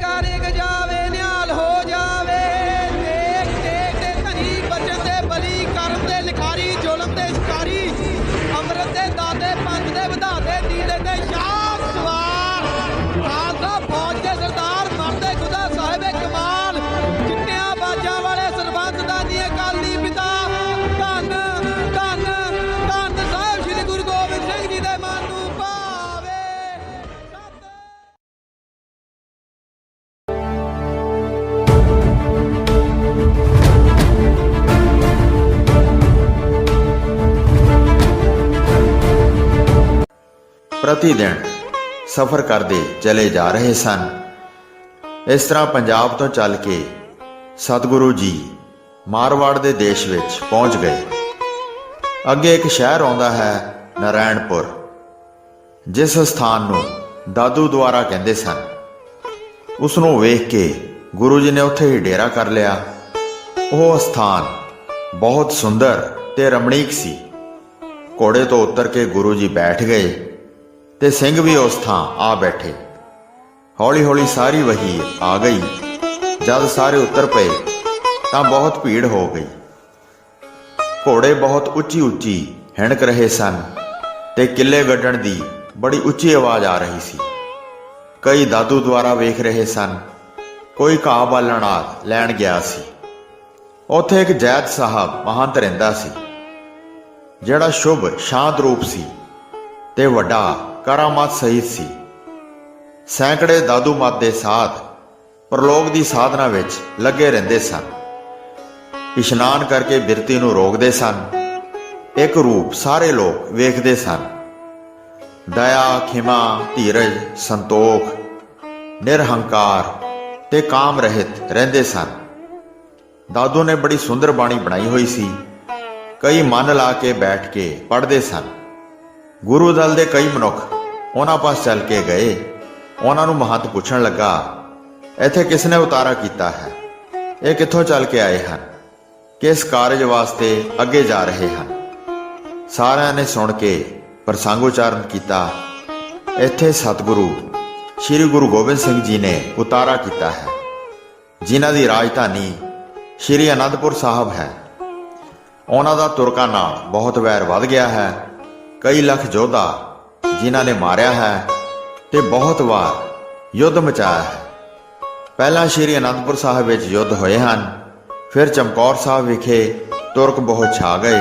God is. ਪ੍ਰਤੀ ਦਿਨ ਸਫ਼ਰ ਕਰਦੇ ਚਲੇ ਜਾ ਰਹੇ ਸਨ। ਇਸ ਤਰ੍ਹਾਂ ਪੰਜਾਬ ਤੋਂ ਚੱਲ ਕੇ ਸਤਿਗੁਰੂ ਜੀ ਮਾਰਵਾੜ ਦੇ ਦੇਸ਼ ਵਿੱਚ ਪਹੁੰਚ ਗਏ। ਅੱਗੇ ਇੱਕ ਸ਼ਹਿਰ ਆਉਂਦਾ ਹੈ ਨਾਰਾਇਣਪੁਰ ਜਿਸ ਸਥਾਨ ਨੂੰ ਦਾਦੂ ਦੁਆਰਾ ਕਹਿੰਦੇ ਸਨ। ਉਸ ਨੂੰ ਵੇਖ ਕੇ ਗੁਰੂ ਜੀ ਨੇ ਉੱਥੇ ਹੀ ਡੇਰਾ ਕਰ ਲਿਆ। ਉਹ ਸਥਾਨ ਬਹੁਤ ਸੁੰਦਰ ਤੇ ਰਮਣੀਕ ਸੀ। ਘੋੜੇ ਤੋਂ ਉਤਰ ਕੇ ਗੁਰੂ ਜੀ ਬੈਠ ਗਏ। ਤੇ ਸਿੰਘ ਵੀ ਉਸ ਥਾਂ ਆ ਬੈਠੇ। ਹੌਲੀ ਹੌਲੀ ਸਾਰੀ ਵਹੀ ਆ ਗਈ। ਜਦ ਸਾਰੇ ਉਤਰ ਪਏ, ਤਾਂ ਬਹੁਤ ਭੀੜ ਹੋ ਗਈ। ਘੋੜੇ ਬਹੁਤ ਉੱਚੀ ਉੱਚੀ ਹਿਣਕ ਰਹੇ ਸਨ ਤੇ ਕਿੱਲੇ ਗੱਡਣ ਦੀ ਬੜੀ ਉੱਚੀ ਆਵਾਜ਼ ਆ ਰਹੀ ਸੀ। ਕਈ ਦਾਦੂ ਦੁਆਰਾ ਵੇਖ ਰਹੇ ਸਨ, ਕੋਈ ਘਾਹ ਬਾਲਣ ਆਦ ਲੈਣ ਗਿਆ ਸੀ। ਉੱਥੇ ਇੱਕ ਜੈਦ ਸਾਹਿਬ ਮਹੰਤ ਰਹਿੰਦਾ ਸੀ, ਜਿਹੜਾ ਸ਼ੁਭ, ਸ਼ਾਂਤ ਰੂਪ ਸੀ ਤੇ ਵੱਡਾ ਕਰਾਮਾਤ ਸਹਿਤ ਸੀ। ਸੈਂਕੜੇ ਦਾਦੂ ਮਤ ਦੇ ਸਾਧ ਪ੍ਰਲੋਕ ਦੀ ਸਾਧਨਾ ਵਿੱਚ ਲੱਗੇ ਰਹਿੰਦੇ ਸਨ। ਇਸ਼ਨਾਨ ਕਰਕੇ ਬਿਰਤੀ ਨੂੰ ਰੋਕਦੇ ਸਨ। ਇੱਕ ਰੂਪ ਸਾਰੇ ਲੋਕ ਵੇਖਦੇ ਸਨ। ਦਇਆ, ਖਿਮਾ, ਧੀਰਜ, ਸੰਤੋਖ, ਨਿਰਹੰਕਾਰ ਤੇ ਕਾਮ ਰਹਿਤ ਰਹਿੰਦੇ ਸਨ। ਦਾਦੂ ਨੇ ਬੜੀ ਸੁੰਦਰ ਬਾਣੀ ਬਣਾਈ ਹੋਈ ਸੀ। ਕਈ ਮਨ ਲਾ ਕੇ ਬੈਠ ਕੇ ਪੜ੍ਹਦੇ ਸਨ। ਗੁਰੂ ਦਲ ਦੇ ਕਈ ਮਨੁੱਖ ਉਹਨਾਂ ਪਾਸ ਚੱਲ ਕੇ ਗਏ। ਉਹਨਾਂ ਨੂੰ ਮਹੰਤ ਪੁੱਛਣ ਲੱਗਾ, ਇੱਥੇ ਕਿਸ ਨੇ ਉਤਾਰਾ ਕੀਤਾ ਹੈ? ਇਹ ਕਿੱਥੋਂ ਚੱਲ ਕੇ ਆਏ ਹਨ? ਕਿਸ ਕਾਰਜ ਵਾਸਤੇ ਅੱਗੇ ਜਾ ਰਹੇ ਹਨ? ਸਾਰਿਆਂ ਨੇ ਸੁਣ ਕੇ ਪ੍ਰਸੰਗ ਉਚਾਰਨ ਕੀਤਾ, ਇੱਥੇ ਸਤਿਗੁਰੂ, ਸ੍ਰੀ ਗੁਰੂ ਗੋਬਿੰਦ ਸਿੰਘ ਜੀ ਨੇ ਉਤਾਰਾ ਕੀਤਾ ਹੈ। ਜਿਨ੍ਹਾਂ ਦੀ ਰਾਜਧਾਨੀ ਸ੍ਰੀ ਅਨੰਦਪੁਰ ਸਾਹਿਬ ਹੈ। ਉਹਨਾਂ ਦਾ ਤੁਰਕਾਂ ਨਾਲ ਬਹੁਤ ਵੈਰ ਵੱਧ ਗਿਆ ਹੈ। ਕਈ ਲੱਖ ਯੋਧਾ ਜਿਨ੍ਹਾਂ ਨੇ ਮਾਰਿਆ ਹੈ ਤੇ ਬਹੁਤ ਵਾਰ ਯੁੱਧ ਮਚਾਇਆ ਹੈ। ਪਹਿਲਾਂ ਸ੍ਰੀ ਅਨੰਦਪੁਰ ਸਾਹਿਬ ਵਿੱਚ ਯੁੱਧ ਹੋਏ ਹਨ, ਫਿਰ ਚਮਕੌਰ ਸਾਹਿਬ ਵਿਖੇ ਤੁਰਕ ਬਹੁਤ ਛਾ ਗਏ,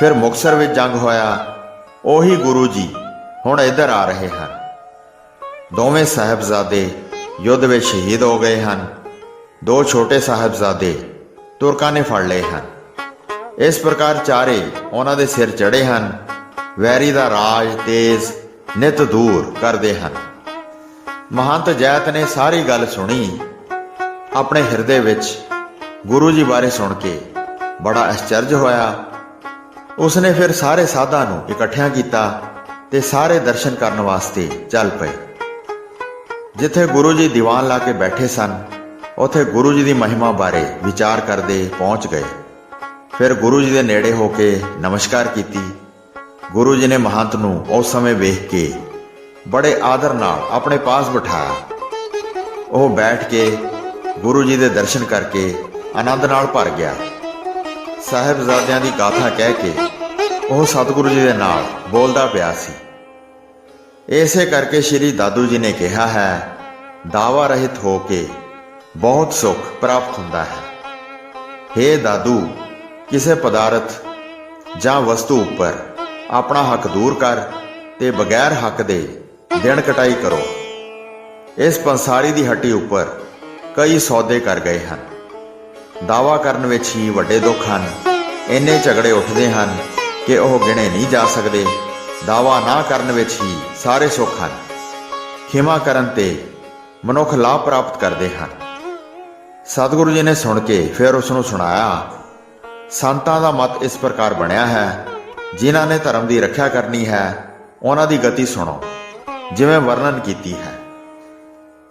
ਫਿਰ ਮੁਕਸਰ ਵਿੱਚ ਜੰਗ ਹੋਇਆ, ਉਹੀ ਗੁਰੂ ਜੀ ਹੁਣ ਇੱਧਰ ਆ ਰਹੇ ਹਨ। ਦੋਵੇਂ ਸਾਹਿਬਜ਼ਾਦੇ ਯੁੱਧ ਵਿੱਚ ਸ਼ਹੀਦ ਹੋ ਗਏ ਹਨ, ਦੋ ਛੋਟੇ ਸਾਹਿਬਜ਼ਾਦੇ ਤੁਰਕਾਂ ਨੇ ਫੜ ਲਏ ਹਨ। ਇਸ ਪ੍ਰਕਾਰ ਚਾਰੇ ਉਹਨਾਂ ਦੇ ਸਿਰ ਚੜੇ ਹਨ ਵੈਰੀ ਦਾ ਰਾਜ ਤੇਜ਼, ਨਿਤ ਦੂਰ ਕਰਦੇ ਹਨ। ਮਹੰਤ ਜੈਤ ਨੇ ਸਾਰੀ ਗੱਲ ਸੁਣੀ। ਆਪਣੇ ਹਿਰਦੇ ਵਿੱਚ ਗੁਰੂ ਜੀ ਬਾਰੇ ਸੁਣ ਕੇ ਬੜਾ ਅਚਰਜ ਹੋਇਆ। ਉਸਨੇ ਫਿਰ ਸਾਰੇ ਸਾਧਾਂ ਨੂੰ ਇਕੱਠਿਆਂ ਕੀਤਾ ਤੇ ਸਾਰੇ ਦਰਸ਼ਨ ਕਰਨ ਵਾਸਤੇ ਚੱਲ ਪਏ। ਜਿੱਥੇ ਗੁਰੂ ਜੀ ਦੀਵਾਨ ਲਾ ਕੇ ਬੈਠੇ ਸਨ, ਉੱਥੇ ਗੁਰੂ ਜੀ ਦੀ ਮਹਿਮਾ ਬਾਰੇ ਵਿਚਾਰ ਕਰਦੇ ਪਹੁੰਚ ਗਏ। ਫਿਰ ਗੁਰੂ ਜੀ ਦੇ ਨੇੜੇ ਹੋ ਕੇ ਨਮਸਕਾਰ ਕੀਤੀ। ਗੁਰੂ ਜੀ ਨੇ ਮਹੰਤ ਨੂੰ ਉਸ ਸਮੇਂ ਵੇਖ ਕੇ ਬੜੇ ਆਦਰ ਨਾਲ ਆਪਣੇ ਪਾਸ ਬਿਠਾਇਆ। ਉਹ ਬੈਠ ਕੇ ਗੁਰੂ ਜੀ ਦੇ ਦਰਸ਼ਨ ਕਰਕੇ ਆਨੰਦ ਨਾਲ ਭਰ ਗਿਆ। ਸਾਹਿਬਜ਼ਾਦਿਆਂ ਦੀ ਗਾਥਾ ਕਹਿ ਕੇ ਉਹ ਸਤਿਗੁਰੂ ਜੀ ਦੇ ਨਾਲ ਬੋਲਦਾ ਪਿਆ ਸੀ। ਇਸੇ ਕਰਕੇ ਸ੍ਰੀ ਦਾਦੂ ਜੀ ਨੇ ਕਿਹਾ ਹੈ, ਦਾਵਾ ਰਹਿਤ ਹੋ ਕੇ ਬਹੁਤ ਸੁੱਖ ਪ੍ਰਾਪਤ ਹੁੰਦਾ ਹੈ। हे ਦਾਦੂ, ਕਿਸੇ ਪਦਾਰਥ ਜਾਂ ਵਸਤੂ ਉੱਪਰ ਆਪਣਾ ਹੱਕ ਦੂਰ ਕਰ ਤੇ ਬਗੈਰ ਹੱਕ ਦੇ ਦਿਨ ਕਟਾਈ ਕਰੋ। ਇਸ ਪੰਸਾਰੀ ਦੀ ਹੱਟੀ ਉੱਪਰ ਕਈ ਸੌਦੇ ਕਰ ਗਏ ਹਨ। ਦਾਵਾ ਕਰਨ ਵਿੱਚ ਹੀ ਵੱਡੇ ਦੁੱਖ ਹਨ। ਇੰਨੇ ਝਗੜੇ ਉੱਠਦੇ ਹਨ ਕਿ ਉਹ ਗਿਣੇ ਨਹੀਂ ਜਾ ਸਕਦੇ। ਦਾਵਾ ਨਾ ਕਰਨ ਵਿੱਚ ਹੀ ਸਾਰੇ ਸੁੱਖ ਹਨ। ਖਿਮਾ ਕਰਨ ਤੇ ਮਨੁੱਖ ਲਾਭ ਪ੍ਰਾਪਤ ਕਰਦੇ ਹਨ। ਸਤਿਗੁਰੂ ਜੀ ਨੇ ਸੁਣ ਕੇ ਫਿਰ ਉਸ ਨੂੰ ਸੁਣਾਇਆ, ਸੰਤਾਂ ਦਾ ਮਤ ਇਸ ਪ੍ਰਕਾਰ ਬਣਿਆ ਹੈ ਜਿਨ੍ਹਾਂ ਨੇ ਧਰਮ ਦੀ ਰੱਖਿਆ ਕਰਨੀ ਹੈ, ਉਹਨਾਂ ਦੀ ਗਤੀ ਸੁਣੋ, ਜਿਵੇਂ ਵਰਣਨ ਕੀਤੀ ਹੈ।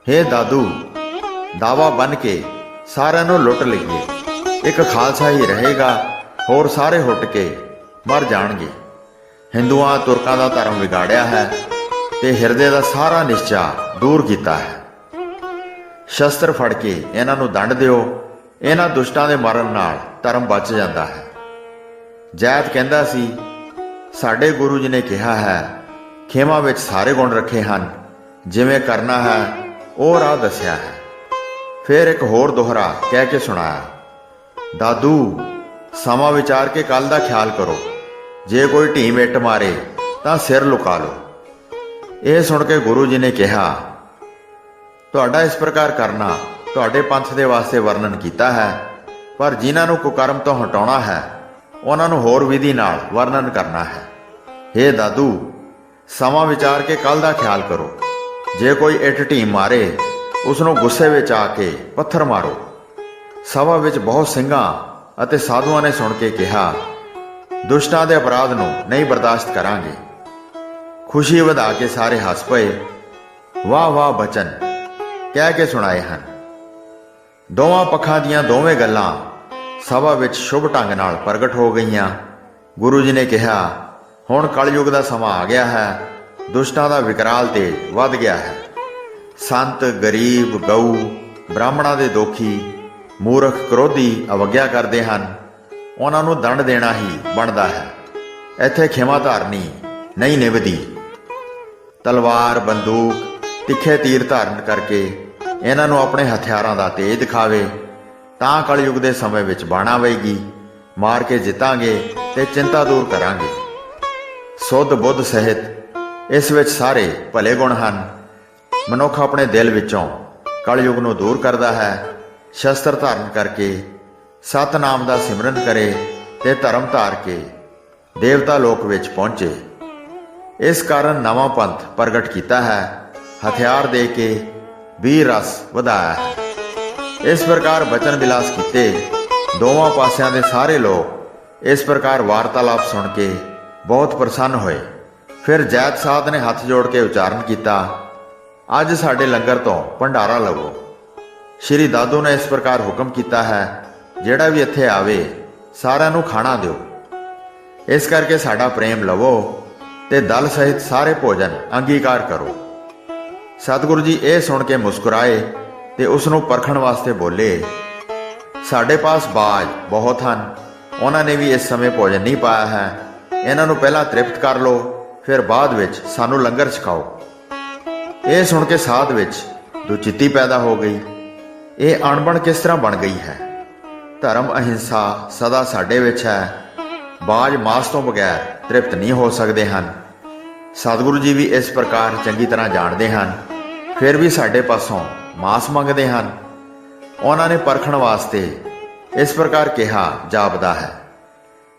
हे ਦਾਦੂ, ਦਾਵਾ ਬਨ ਕੇ ਸਾਰਿਆਂ ਨੂੰ ਲੁੱਟ ਲਈਏ। ਇੱਕ ਖਾਲਸਾ ਹੀ ਰਹੇਗਾ, ਹੋਰ ਸਾਰੇ ਹੁੱਟ ਕੇ ਮਰ ਜਾਣਗੇ। ਹਿੰਦੂਆਂ, ਤੁਰਕਾਂ ਦਾ ਧਰਮ ਵਿਗਾੜਿਆ ਹੈ ਤੇ ਹਿਰਦੇ ਦਾ ਸਾਰਾ ਨਿਸ਼ਚਾ ਦੂਰ ਕੀਤਾ ਹੈ। ਸ਼ਸਤਰ ਫੜ ਕੇ ਇਹਨਾਂ ਨੂੰ ਦੰਡ ਦਿਓ। ਇਹਨਾਂ ਦੁਸ਼ਟਾਂ ਦੇ ਮਰਨ ਨਾਲ ਧਰਮ ਬਚ ਜਾਂਦਾ ਹੈ। ਜੈਤ ਕਹਿੰਦਾ ਸੀ, ਸਾਡੇ ਗੁਰੂ ਜੀ ਨੇ ਕਿਹਾ ਹੈ, ਖੇਮਾ ਵਿੱਚ ਸਾਰੇ ਗੁਣ ਰੱਖੇ ਹਨ, ਜਿਵੇਂ ਕਰਨਾ ਹੈ, ਉਹ ਰਾਹ ਦੱਸਿਆ ਹੈ। ਫਿਰ ਇੱਕ ਹੋਰ ਦੋਹਰਾ ਕਹਿ ਕੇ ਸੁਣਾਇਆ, ਦਾਦੂ, ਸਮਾਂ ਵਿਚਾਰ ਕੇ ਕੱਲ ਦਾ ਖਿਆਲ ਕਰੋ, ਜੇ ਕੋਈ ਢੀਮ ਇੱਟ ਮਾਰੇ, ਤਾਂ ਸਿਰ ਲੁਕਾ ਲਓ। ਇਹ ਸੁਣ ਕੇ ਗੁਰੂ ਜੀ ਨੇ ਕਿਹਾ, ਤੁਹਾਡਾ ਇਸ ਪ੍ਰਕਾਰ ਕਰਨਾ, ਤੁਹਾਡੇ ਪੰਥ ਦੇ ਵਾਸਤੇ ਵਰਣਨ ਕੀਤਾ ਹੈ, ਪਰ ਜਿਨ੍ਹਾਂ ਨੂੰ ਕੁਕਰਮ ਤੋਂ ਹਟਾਉਣਾ ਹੈ ਉਹਨਾਂ ਨੂੰ ਹੋਰ ਵਿਧੀ ਨਾਲ ਵਰਣਨ ਕਰਨਾ ਹੈ। हे ਦਾਦੂ, ਸਮਾਂ ਵਿਚਾਰ ਕੇ ਕੱਲ ਦਾ ਖਿਆਲ ਕਰੋ। ਜੇ ਕੋਈ ਇੱਟ ਢੀਮ ਮਾਰੇ ਉਸ ਨੂੰ ਗੁੱਸੇ ਵਿੱਚ ਆ ਕੇ ਪੱਥਰ ਮਾਰੋ। ਸਭਾ ਵਿੱਚ ਬਹੁਤ ਸਿੰਘਾਂ ਅਤੇ ਸਾਧੂਆਂ ਨੇ ਸੁਣ ਕੇ ਕਿਹਾ, ਦੁਸ਼ਟਾਂ ਦੇ ਅਪਰਾਧ ਨੂੰ ਨਹੀਂ ਬਰਦਾਸ਼ਤ ਕਰਾਂਗੇ। ਖੁਸ਼ੀ ਵਧਾ ਕੇ ਸਾਰੇ ਹੱਸ ਪਏ। ਵਾਹ ਵਾਹ, ਬਚਨ, ਕਹਿ ਕੇ ਸੁਣਾਏ ਹਨ। ਦੋਵਾਂ ਪੱਖਾਂ ਦੀਆਂ ਦੋਵੇਂ ਗੱਲਾਂ ਸਭਾ ਵਿੱਚ ਸ਼ੁਭ ਢੰਗ ਨਾਲ ਪ੍ਰਗਟ ਹੋ ਗਈਆਂ। ਗੁਰੂ ਜੀ ਨੇ ਕਿਹਾ, ਹੁਣ ਕਲਯੁਗ ਦਾ ਸਮਾਂ ਆ ਗਿਆ ਹੈ, ਦੁਸ਼ਟਾਂ ਦਾ ਵਿਕਰਾਲ ਤੇਜ਼ ਵੱਧ ਗਿਆ ਹੈ। ਸੰਤ, ਗਰੀਬ, ਗਊ, ਬ੍ਰਾਹਮਣਾਂ ਦੇ ਦੋਖੀ, ਮੂਰਖ, ਕ੍ਰੋਧੀ ਅਵਗਿਆ ਕਰਦੇ ਹਨ। ਉਹਨਾਂ ਨੂੰ ਦੰਡ ਦੇਣਾ ਹੀ ਬਣਦਾ ਹੈ। ਇੱਥੇ ਖਿਮਾ ਧਾਰਨੀ ਨਹੀਂ ਨਿਭਦੀ। ਤਲਵਾਰ, ਬੰਦੂਕ, ਤਿੱਖੇ ਤੀਰ ਧਾਰਨ ਕਰਕੇ ਇਹਨਾਂ ਨੂੰ ਆਪਣੇ ਹਥਿਆਰਾਂ ਦਾ ਤੇਜ ਦਿਖਾਵੇ। ਤਾਂ ਕਲਯੁਗ ਦੇ ਸਮੇਂ ਵਿੱਚ ਬਾਣਾ ਆਵੇਗੀ ਮਾਰ ਕੇ ਜਿੱਤਾਂਗੇ ਤੇ ਚਿੰਤਾ ਦੂਰ ਕਰਾਂਗੇ। ਸੁੱਧ ਬੁੱਧ ਸਹਿਤ ਇਸ ਵਿੱਚ ਸਾਰੇ ਭਲੇ ਗੁਣ ਹਨ। ਮਨੁੱਖ ਆਪਣੇ ਦਿਲ ਵਿੱਚੋਂ ਕਲਯੁਗ ਨੂੰ ਦੂਰ ਕਰਦਾ ਹੈ, ਸ਼ਸਤਰ ਧਾਰਨ ਕਰਕੇ, ਸਤਨਾਮ ਦਾ ਸਿਮਰਨ ਕਰੇ ਤੇ ਧਰਮ ਧਾਰ ਕੇ ਦੇਵਤਾ ਲੋਕ ਵਿੱਚ ਪਹੁੰਚੇ। ਇਸ ਕਾਰਨ ਨਵਾਂ ਪੰਥ ਪ੍ਰਗਟ ਕੀਤਾ ਹੈ, ਹਥਿਆਰ ਦੇ ਕੇ ਵੀਰ ਰਸ ਵਧਾਇਆ ਹੈ। ਇਸ ਪ੍ਰਕਾਰ ਬਚਨ ਵਿਲਾਸ ਕੀਤੇ। ਦੋਵਾਂ ਪਾਸਿਆਂ ਦੇ ਸਾਰੇ ਲੋਕ ਇਸ ਪ੍ਰਕਾਰ ਵਾਰਤਾਲਾਪ ਸੁਣ ਕੇ ਬਹੁਤ ਪ੍ਰਸੰਨ ਹੋਏ। ਫਿਰ ਜੈਤ ਸਾਧ ਨੇ ਹੱਥ ਜੋੜ ਕੇ ਉਚਾਰਨ ਕੀਤਾ, ਅੱਜ ਸਾਡੇ ਲੰਗਰ ਤੋਂ ਭੰਡਾਰਾ ਲਵੋ। ਸ਼੍ਰੀ ਦਾਦੂ ਨੇ ਇਸ ਪ੍ਰਕਾਰ ਹੁਕਮ ਕੀਤਾ ਹੈ, ਜਿਹੜਾ ਵੀ ਇੱਥੇ ਆਵੇ, ਸਾਰਿਆਂ ਨੂੰ ਖਾਣਾ ਦਿਓ। ਇਸ ਕਰਕੇ ਸਾਡਾ ਪ੍ਰੇਮ ਲਵੋ ਤੇ ਦਲ ਸਹਿਤ ਸਾਰੇ ਭੋਜਨ ਅੰਗੀਕਾਰ ਕਰੋ। ਸਤਿਗੁਰੂ ਜੀ ਇਹ ਸੁਣ ਕੇ ਮੁਸਕਰਾਏ ਤੇ ਉਸ ਨੂੰ ਪਰਖਣ ਵਾਸਤੇ ਬੋਲੇ, ਸਾਡੇ ਪਾਸ ਬਾਜ ਬਹੁਤ ਹਨ। ਉਹਨਾਂ ਨੇ ਵੀ ਇਸ ਸਮੇਂ ਭੋਜਨ ਨਹੀਂ ਪਾਇਆ ਹੈ। ਇਹਨਾਂ ਨੂੰ ਪਹਿਲਾਂ ਤ੍ਰਿਪਤ ਕਰ ਲਓ, ਫਿਰ ਬਾਅਦ ਵਿੱਚ ਸਾਨੂੰ ਲੰਗਰ ਛਕਾਓ। ਇਹ ਸੁਣ ਕੇ ਸਾਧ ਵਿੱਚ ਦੁਚਿੱਤੀ ਪੈਦਾ ਹੋ ਗਈ। ਇਹ ਅਣਬਣ ਕਿਸ ਤਰ੍ਹਾਂ ਬਣ ਗਈ ਹੈ? ਧਰਮ ਅਹਿੰਸਾ ਸਦਾ ਸਾਡੇ ਵਿੱਚ ਹੈ। ਬਾਜ ਮਾਸ ਤੋਂ ਬਗੈਰ ਤ੍ਰਿਪਤ ਨਹੀਂ ਹੋ ਸਕਦੇ ਹਨ। ਸਤਿਗੁਰੂ ਜੀ ਵੀ ਇਸ ਪ੍ਰਕਾਰ ਚੰਗੀ ਤਰ੍ਹਾਂ ਜਾਣਦੇ ਹਨ। ਫਿਰ ਵੀ ਸਾਡੇ ਪਾਸੋਂ ਮਾਸ ਮੰਗਦੇ ਹਨ। ਉਹਨਾਂ ਨੇ ਪਰਖਣ ਵਾਸਤੇ ਇਸ ਪ੍ਰਕਾਰ ਕਿਹਾ, ਜਾਪਦਾ ਹੈ।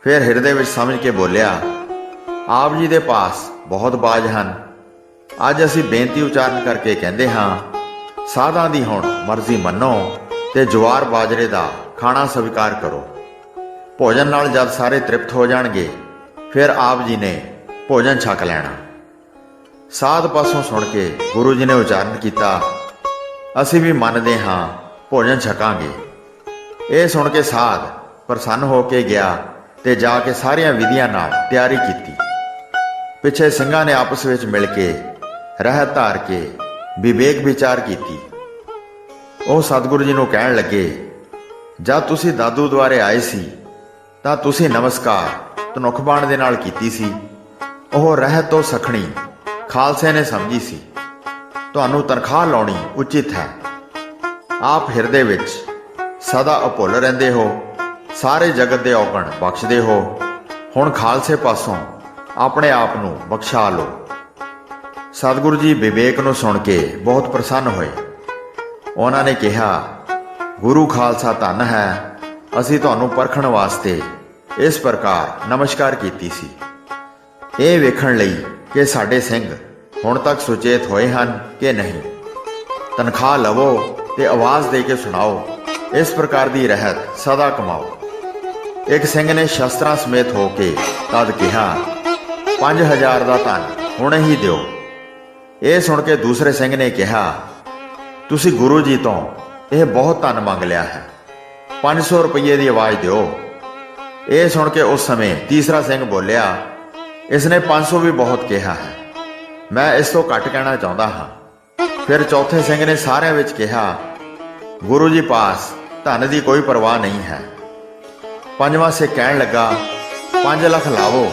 ਫਿਰ ਹਿਰਦੇ ਵਿੱਚ ਸਮਝ ਕੇ ਬੋਲਿਆ, ਆਪ ਜੀ ਦੇ ਪਾਸ ਬਹੁਤ ਬਾਜ ਹਨ। ਅੱਜ ਅਸੀਂ ਬੇਨਤੀ ਉਚਾਰਨ ਕਰਕੇ ਕਹਿੰਦੇ ਹਾਂ, ਸਾਧਾਂ ਦੀ ਹੁਣ ਮਰਜ਼ੀ ਮੰਨੋ ਤੇ ਜਵਾਰ ਬਾਜਰੇ ਦਾ ਖਾਣਾ ਸਵੀਕਾਰ ਕਰੋ। ਭੋਜਨ ਨਾਲ ਜਦ ਸਾਰੇ ਤ੍ਰਿਪਤ ਹੋ ਜਾਣਗੇ, ਫਿਰ ਆਪ ਜੀ ਨੇ ਭੋਜਨ ਛਕ ਲੈਣਾ। ਸਾਧ ਪਾਸੋਂ ਸੁਣ ਕੇ ਗੁਰੂ ਜੀ ਨੇ ਉਚਾਰਨ ਕੀਤਾ ਅਸੀਂ ਵੀ ਮੰਨਦੇ ਹਾਂ, ਭੋਜਨ ਛਕਾਂਗੇ। ਇਹ ਸੁਣ ਕੇ ਸਾਧ ਪ੍ਰਸੰਨ ਹੋ ਕੇ ਗਿਆ ਤੇ ਜਾ ਕੇ ਸਾਰੀਆਂ ਵਿਧੀਆਂ ਨਾਲ ਤਿਆਰੀ ਕੀਤੀ। ਪਿੱਛੇ ਸਿੰਘਾਂ ਨੇ ਆਪਸ ਵਿੱਚ ਮਿਲ ਕੇ ਰਹਿ ਧਾਰ ਕੇ ਵਿਵੇਕ ਵਿਚਾਰ ਕੀਤੀ। ਉਹ ਸਤਿਗੁਰੂ ਜੀ ਨੂੰ ਕਹਿਣ ਲੱਗੇ, ਜਦ ਤੁਸੀਂ ਦਾਦੂ ਦੁਆਰੇ ਆਏ ਸੀ, ਤਾਂ ਤੁਸੀਂ ਨਮਸਕਾਰ ਤਨੁਖਬਾਣ ਦੇ ਨਾਲ ਕੀਤੀ ਸੀ। ਉਹ ਰਹਿ ਤੋਂ ਸਖਣੀ ਖਾਲਸੇ ਨੇ ਸਮਝੀ ਸੀ। ਤੁਹਾਨੂੰ ਤਨਖਾਹ ਲਾਉਣੀ ਉਚਿਤ ਹੈ। ਆਪ ਹਿਰਦੇ ਵਿੱਚ ਸਦਾ ਅਭੁੱਲ ਰਹਿੰਦੇ ਹੋ। ਸਾਰੇ ਜਗਤ ਦੇ ਔਗਣ ਬਖਸ਼ਦੇ ਹੋ। ਹੁਣ ਖਾਲਸੇ ਪਾਸੋਂ ਆਪਣੇ ਆਪ ਨੂੰ ਬਖਸ਼ਾ ਲਓ। ਸਤਿਗੁਰੂ ਜੀ ਵਿਵੇਕ ਨੂੰ ਸੁਣ ਕੇ ਬਹੁਤ ਪ੍ਰਸੰਨ ਹੋਏ। ਉਹਨਾਂ ਨੇ ਕਿਹਾ, ਗੁਰੂ ਖਾਲਸਾ ਧੰਨ ਹੈ। ਅਸੀਂ ਤੁਹਾਨੂੰ ਪਰਖਣ ਵਾਸਤੇ ਇਸ ਪ੍ਰਕਾਰ ਨਮਸਕਾਰ ਕੀਤੀ ਸੀ। ਇਹ ਵੇਖਣ ਲਈ ਕਿ ਸਾਡੇ ਸਿੰਘ ਹੁਣ ਤੱਕ ਸੁਚੇਤ ਹੋਏ ਹਨ ਕਿ ਨਹੀਂ। ਤਨਖਾਹ ਲਵੋ ਤੇ ਆਵਾਜ਼ ਦੇ ਕੇ ਸੁਣਾਓ। ਇਸ ਪ੍ਰਕਾਰ ਦੀ ਰਹਿਤ ਸਦਾ ਕਮਾਓ। ਇੱਕ ਸਿੰਘ ਨੇ ਸ਼ਸਤਰਾਂ ਸਮੇਤ ਹੋ ਕੇ ਤਦ ਕਿਹਾ 5000 ਦਾ ਧਨ ਹੁਣੇ ਹੀ ਦਿਓ। ਇਹ ਸੁਣ ਕੇ ਦੂਸਰੇ ਸਿੰਘ ਨੇ ਕਿਹਾ, ਤੁਸੀਂ ਗੁਰੂ ਜੀ ਤੋਂ ਇਹ ਬਹੁਤ ਧਨ ਮੰਗ ਲਿਆ ਹੈ। 500 ਰੁਪਏ ਦੀ ਆਵਾਜ਼ ਦਿਓ। ਇਹ ਸੁਣ ਕੇ ਉਸ ਸਮੇਂ ਤੀਸਰਾ ਸਿੰਘ ਬੋਲਿਆ, ਇਸ ਨੇ 500 ਵੀ ਬਹੁਤ ਕਿਹਾ ਹੈ। ਮੈਂ ਇਸ ਤੋਂ ਘੱਟ ਕਹਿਣਾ ਚਾਹੁੰਦਾ ਹਾਂ। ਫਿਰ ਚੌਥੇ ਸਿੰਘ ਨੇ ਸਾਰਿਆਂ ਵਿੱਚ ਕਿਹਾ, ਗੁਰੂ ਜੀ ਪਾਸ, ਧਨ ਦੀ ਕੋਈ ਪਰਵਾਹ ਨਹੀਂ ਹੈ। ਪੰਜਵਾਂ ਸੇ ਕਹਿਣ ਲੱਗਾ 5 ਲੱਖ ਲਾਵੋ,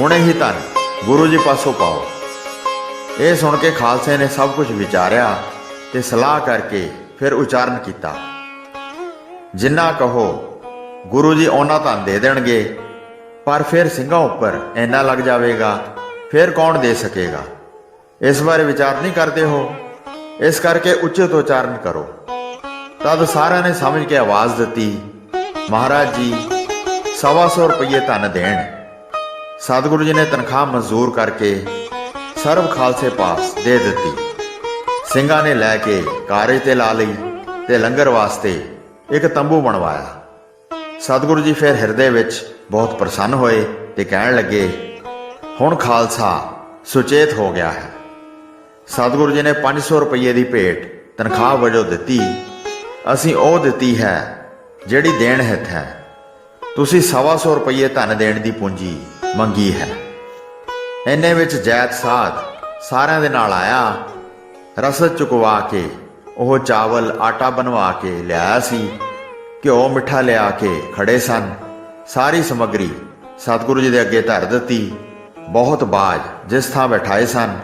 ਹੁਣੇ ਹੀ ਧਨ ਗੁਰੂ ਜੀ ਪਾਸੋਂ ਪਾਓ। ਇਹ ਸੁਣ ਕੇ ਖਾਲਸੇ ਨੇ ਸਭ ਕੁਝ ਵਿਚਾਰਿਆ ਤੇ ਸਲਾਹ ਕਰਕੇ ਫਿਰ ਉਚਾਰਨ ਕੀਤਾ। ਜਿੰਨਾ ਕਹੋ, ਗੁਰੂ ਜੀ ਉਹਨਾਂ ਧਨ ਦੇ ਦੇਣਗੇ, ਪਰ ਫਿਰ ਸਿੰਘਾਂ ਉੱਪਰ ਇੰਨਾ ਲੱਗ ਜਾਵੇਗਾ ਫਿਰ ਕੌਣ ਦੇ ਸਕੇਗਾ? ਇਸ ਬਾਰੇ ਵਿਚਾਰ ਨਹੀਂ ਕਰਦੇ ਹੋ? ਇਸ ਕਰਕੇ ਉੱਚਿਤ ਉਚਾਰਨ ਕਰੋ। ਤਦ ਸਾਰਿਆਂ ਨੇ ਸਮਝ ਕੇ ਆਵਾਜ਼ ਦਿੱਤੀ, ਮਹਾਰਾਜ ਜੀ, ਸਵਾ ਸੌ ਰੁਪਏ ਧਨ ਦੇਣ। ਸਤਿਗੁਰੂ ਜੀ ਨੇ ਤਨਖਾਹ ਮਨਜ਼ੂਰ ਕਰਕੇ ਸਰਬ ਖਾਲਸੇ ਪਾਸ ਦੇ ਦਿੱਤੀ। ਸਿੰਘਾਂ ਨੇ ਲੈ ਕੇ ਕਾਰਜ ਤੇ ਲਾ ਲਈ ਤੇ ਲੰਗਰ ਵਾਸਤੇ ਇੱਕ ਤੰਬੂ ਬਣਵਾਇਆ। ਸਤਿਗੁਰੂ ਜੀ ਫਿਰ ਹਿਰਦੇ ਵਿੱਚ ਬਹੁਤ ਪ੍ਰਸੰਨ ਹੋਏ ਤੇ ਕਹਿਣ ਲੱਗੇ ਹੁਣ ਖਾਲਸਾ ਸੁਚੇਤ ਹੋ ਗਿਆ ਹੈ। ਸਤਿਗੁਰੂ ਜੀ ਨੇ 500 ਰੁਪਏ ਦੀ ਭੇਟ ਤਨਖਾਹ ਵਜੋਂ ਦਿੱਤੀ। ਅਸੀਂ ਉਹ ਦਿੱਤੀ ਹੈ ਜਿਹੜੀ ਦੇਣ ਹਿੱਤ ਹੈ। ਤੁਸੀਂ ਸਵਾ ਸੌ ਰੁਪਏ ਧਨ ਦੇਣ ਦੀ ਪੂੰਜੀ ਮੰਗੀ ਹੈ। ਇੰਨੇ ਵਿੱਚ ਜੈਤ ਸਾਧ ਸਾਰਿਆਂ ਦੇ ਨਾਲ ਆਇਆ। ਰਸਦ ਚੁਕਵਾ ਕੇ, ਉਹ ਚਾਵਲ ਆਟਾ ਬਣਵਾ ਕੇ ਲਿਆਇਆ ਸੀ। ਘਿਓ ਮਿੱਠਾ ਲਿਆ ਕੇ ਖੜੇ ਸਨ। ਸਾਰੀ ਸਮੱਗਰੀ ਸਤਿਗੁਰੂ ਜੀ ਦੇ ਅੱਗੇ ਧਰ ਦਿੱਤੀ। ਬਹੁਤ ਬਾਜ, ਜਿਸ ਥਾਂ ਬਿਠਾਏ ਸਨ,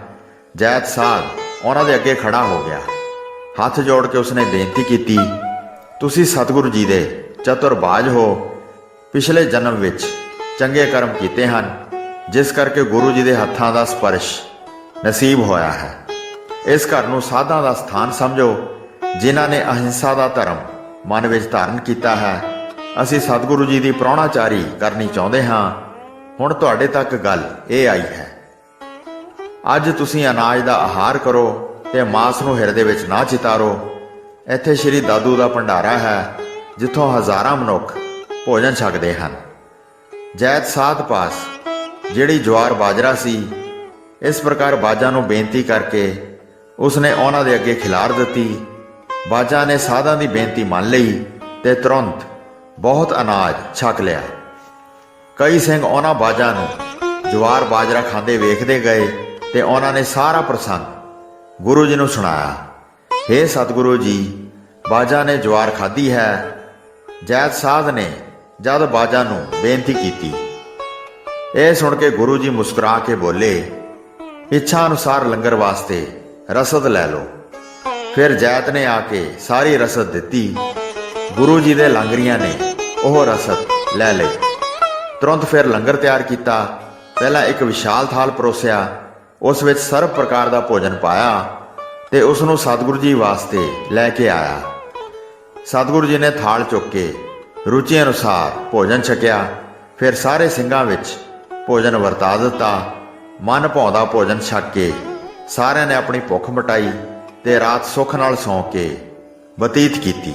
ਜੈਤ ਸਾਧ ਉਹਨਾਂ ਦੇ ਅੱਗੇ ਖੜਾ ਹੋ ਗਿਆ। ਹੱਥ ਜੋੜ ਕੇ ਉਸਨੇ ਬੇਨਤੀ ਕੀਤੀ, ਤੁਸੀਂ ਸਤਿਗੁਰੂ ਜੀ ਦੇ ਚਤੁਰ ਬਾਜ ਹੋ। ਪਿਛਲੇ ਜਨਮ ਵਿੱਚ ਚੰਗੇ ਕਰਮ ਕੀਤੇ ਹਨ, ਜਿਸ ਕਰਕੇ ਗੁਰੂ ਜੀ ਦੇ ਹੱਥਾਂ ਦਾ ਸਪਰਸ਼ ਨਸੀਬ ਹੋਇਆ ਹੈ। ਇਸ ਘਰ ਨੂੰ ਸਾਧਾਂ ਦਾ ਸਥਾਨ ਸਮਝੋ, ਜਿਨ੍ਹਾਂ ਨੇ ਅਹਿੰਸਾ ਦਾ ਧਰਮ ਮਨ ਵਿੱਚ ਧਾਰਨ ਕੀਤਾ ਹੈ। ਅਸੀਂ ਸਤਿਗੁਰੂ ਜੀ ਦੀ ਪ੍ਰਾਹੁਣਾਚਾਰੀ ਕਰਨੀ ਚਾਹੁੰਦੇ ਹਾਂ। ਹੁਣ ਤੁਹਾਡੇ ਤੱਕ ਗੱਲ ਇਹ ਆਈ ਹੈ। ਅੱਜ ਤੁਸੀਂ ਅਨਾਜ ਦਾ ਆਹਾਰ ਕਰੋ ਤੇ ਮਾਸ ਨੂੰ ਹਿਰਦੇ ਵਿੱਚ ਨਾ ਚਿਤਾਰੋ। ਇੱਥੇ ਸ਼੍ਰੀ ਦਾਦੂ ਦਾ ਭੰਡਾਰਾ ਹੈ, ਜਿੱਥੋਂ ਹਜ਼ਾਰਾਂ ਮਨੁੱਖ ਭੋਜਨ ਛਕਦੇ ਹਨ। ਜੈਤ ਸਾਧ ਪਾਸ, ਜਿਹੜੀ ਜਵਾਰ ਬਾਜਰਾ ਸੀ, ਇਸ ਪ੍ਰਕਾਰ ਬਾਜਾਂ ਨੂੰ ਬੇਨਤੀ ਕਰਕੇ ਉਸਨੇ ਉਹਨਾਂ ਦੇ ਅੱਗੇ ਖਿਲਾਰ ਦਿੱਤੀ। ਬਾਜਾਂ ਨੇ ਸਾਧਾਂ ਦੀ ਬੇਨਤੀ ਮੰਨ ਲਈ ਤੇ ਤੁਰੰਤ ਬਹੁਤ ਅਨਾਜ ਛਕ ਲਿਆ। ਕਈ ਸਿੰਘ ਉਹਨਾਂ ਬਾਜਾਂ ਨੂੰ ਜਵਾਰ ਬਾਜਰਾ ਖਾਂਦੇ ਵੇਖਦੇ ਗਏ ਤੇ ਉਹਨਾਂ ਨੇ ਸਾਰਾ ਪ੍ਰਸੰਗ ਗੁਰੂ ਜੀ ਨੂੰ ਸੁਣਾਇਆ। हे ਸਤਿਗੁਰੂ ਜੀ, ਬਾਜਾਂ ਨੇ ਜਵਾਰ ਖਾਧੀ ਹੈ। ਜੈਤ ਸਾਧ ਨੇ ਜਦ ਬਾਜਾਂ ਨੂੰ ਬੇਨਤੀ ਕੀਤੀ। ਇਹ ਸੁਣ ਕੇ ਗੁਰੂ ਜੀ ਮੁਸਕਰਾ ਕੇ ਬੋਲੇ, ਇੱਛਾ ਅਨੁਸਾਰ ਲੰਗਰ ਵਾਸਤੇ ਰਸਦ ਲੈ ਲਓ। ਫਿਰ ਜੈਤ ਨੇ ਆ ਕੇ ਸਾਰੀ ਰਸਦ ਦਿੱਤੀ। ਗੁਰੂ ਜੀ ਦੇ ਲੰਗਰੀਆਂ ਨੇ ਉਹ ਰਸਦ ਲੈ ਲਈ ਤੁਰੰਤ ਫਿਰ ਲੰਗਰ ਤਿਆਰ ਕੀਤਾ। ਪਹਿਲਾਂ ਇੱਕ ਵਿਸ਼ਾਲ ਥਾਲ ਪਰੋਸਿਆ। ਉਸ ਵਿੱਚ ਸਰਬ ਪ੍ਰਕਾਰ ਦਾ ਭੋਜਨ ਪਾਇਆ ਤੇ ਉਸ ਨੂੰ ਸਤਿਗੁਰੂ ਜੀ ਵਾਸਤੇ ਲੈ ਕੇ ਆਇਆ। ਸਤਿਗੁਰੂ ਜੀ ਨੇ ਥਾਲ ਚੁੱਕ ਕੇ ਰੁਚੀ ਅਨੁਸਾਰ ਭੋਜਨ ਛਕਿਆ। ਫਿਰ ਸਾਰੇ ਸਿੰਘਾਂ ਵਿੱਚ ਭੋਜਨ ਵਰਤਾ ਦਿੱਤਾ। ਮਨ ਭਾਉਂਦਾ ਭੋਜਨ ਛਕ ਕੇ ਸਾਰਿਆਂ ਨੇ ਆਪਣੀ ਭੁੱਖ ਮਟਾਈ ਤੇ ਰਾਤ ਸੁੱਖ ਨਾਲ ਸੌਂ ਕੇ ਬਤੀਤ ਕੀਤੀ।